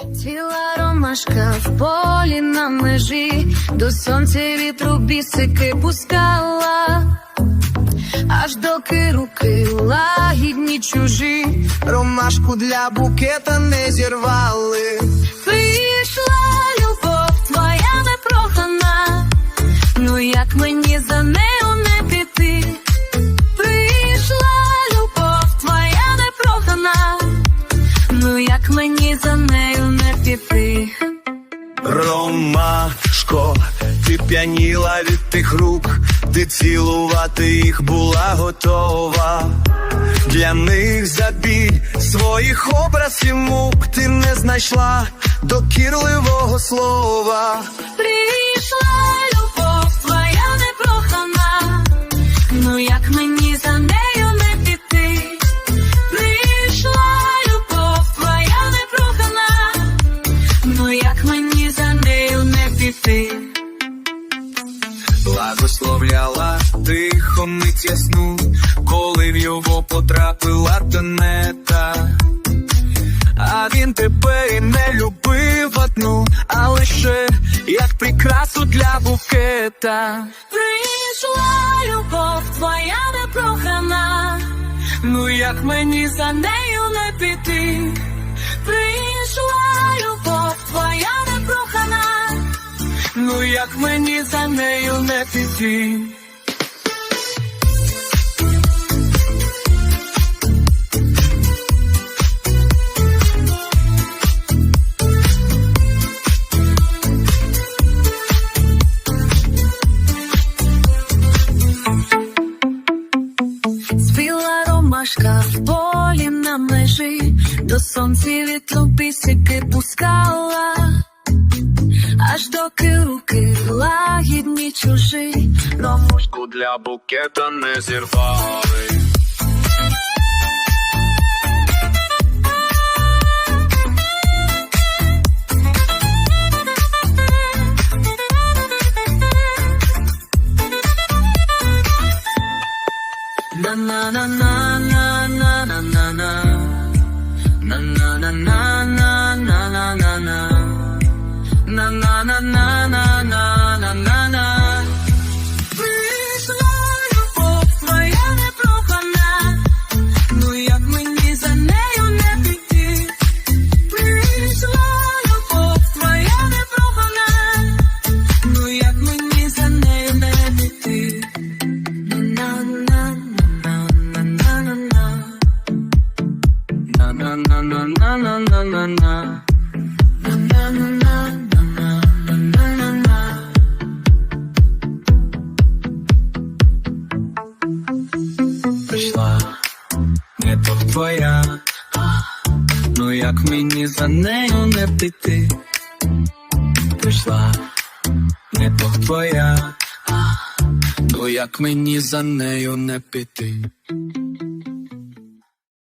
Ціла ромашка в полі на межі, до сонця вітру бісики пускала, аж доки руки лагідні чужі, Ромашку для букета не зірвали. Ромашко, ти п'яніла від тих рук, ти цілувати їх була готова. Для них забій своїх образів мук ти не знайшла докірливого слова. Прийшла Благословляла тихо мить ясну, коли в його потрапила тенета. А він тебе і не любив одну, а лише як прикрасу для букета. Прийшла любов твоя непрохана, ну як мені за нею не піти, прийшла як мені за нею не піти. Спіла ромашка в полі на межі, до сонця вітру пісики пускала, аж доки руки лагідні чужі, Ромашку для букета не зірвали. на на на на на на на на на на на на на на на на на на На на на на на на Прийшла любов твоя непрохана, ну як мені за нею не піти, прийшла любов твоя непрохана, ну як мені за нею не піти. На на на на на на на На на на на на на на на як мені за нею не піти. Прийшла не то твоя, ну як мені за нею не піти.